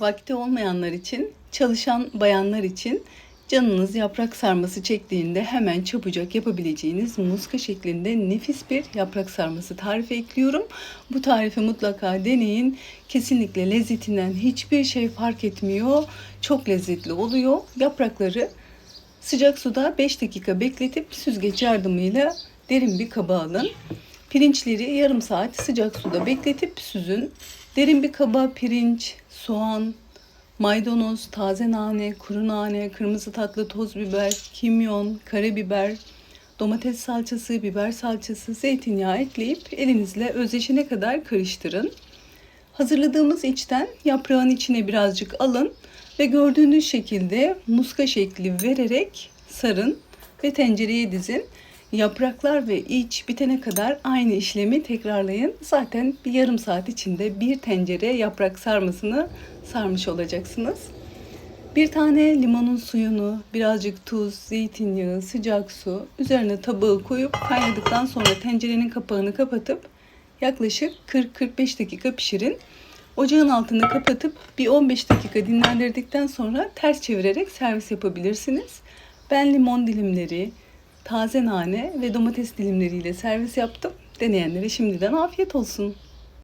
Vakti olmayanlar için, çalışan bayanlar için canınız yaprak sarması çektiğinde hemen çabucak yapabileceğiniz muska şeklinde nefis bir yaprak sarması tarifi ekliyorum. Bu tarifi mutlaka deneyin. Kesinlikle lezzetinden hiçbir şey fark etmiyor. Çok lezzetli oluyor. Yaprakları sıcak suda 5 dakika bekletip süzgeç yardımıyla derin bir kaba alın. Pirinçleri yarım saat sıcak suda bekletip süzün. Derin bir kaba pirinç, soğan, maydanoz, taze nane, kuru nane, kırmızı tatlı toz biber, kimyon, karabiber, domates salçası, biber salçası, zeytinyağı ekleyip elinizle özleşene kadar karıştırın. Hazırladığımız içten yaprağın içine birazcık alın ve gördüğünüz şekilde muska şekli vererek sarın ve tencereye dizin. Yapraklar ve iç bitene kadar aynı işlemi tekrarlayın. Zaten bir yarım saat içinde bir tencere yaprak sarmasını sarmış olacaksınız. Bir tane limonun suyunu, birazcık tuz, zeytinyağı, sıcak su üzerine tabağı koyup kaynadıktan sonra tencerenin kapağını kapatıp yaklaşık 40-45 dakika pişirin. Ocağın altını kapatıp bir 15 dakika dinlendirdikten sonra ters çevirerek servis yapabilirsiniz. Ben limon dilimleri, taze nane ve domates dilimleriyle servis yaptım. Deneyenlere şimdiden afiyet olsun.